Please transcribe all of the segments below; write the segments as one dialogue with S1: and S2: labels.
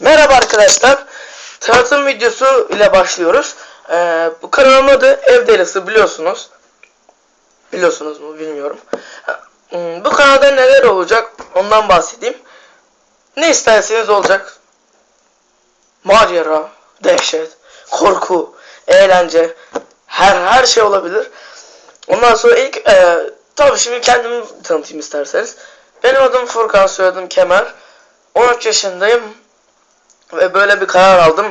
S1: Merhaba arkadaşlar. Tanıtım videosu ile başlıyoruz. Ee, bu kanalın adı Ev Delisi biliyorsunuz. Biliyorsunuz mu bilmiyorum. Hmm, Bu kanalda neler olacak ondan bahsedeyim. Ne isterseniz olacak. Macera, dehşet, korku, eğlence, her her şey olabilir. Ondan sonra ilk e, tabii şimdi kendimi tanıtayım isterseniz. Benim adım Furkan, soyadım Kemer. 13 yaşındayım ve böyle bir karar aldım.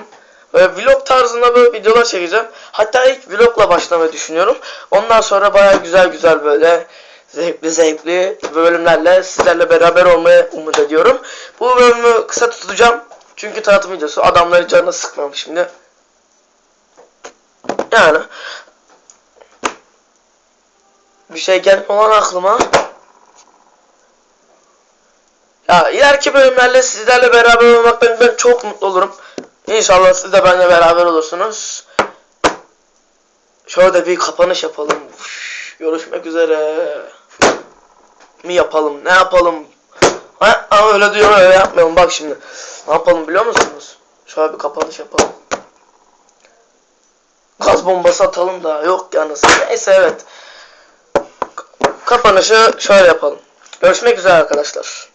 S1: Böyle vlog tarzında böyle videolar çekeceğim. Hatta ilk vlogla başlamayı düşünüyorum. Ondan sonra baya güzel güzel böyle zevkli zevkli bölümlerle sizlerle beraber olmayı umut ediyorum. Bu bölümü kısa tutacağım. Çünkü tanıtım videosu adamların canını sıkmam şimdi. Yani bir şey gelmiyor olan aklıma. Ya ileriki bölümlerle sizlerle beraber olmaktan ben çok mutlu olurum. İnşallah siz de benimle beraber olursunuz. Şöyle bir kapanış yapalım. Görüşmek üzere. Mi yapalım? Ne yapalım? Ha, ama öyle diyor öyle yapmayalım. Bak şimdi. Ne yapalım biliyor musunuz? Şöyle bir kapanış yapalım. Gaz bombası atalım da yok yalnız. Neyse evet. Kapanışı şöyle yapalım. Görüşmek üzere arkadaşlar.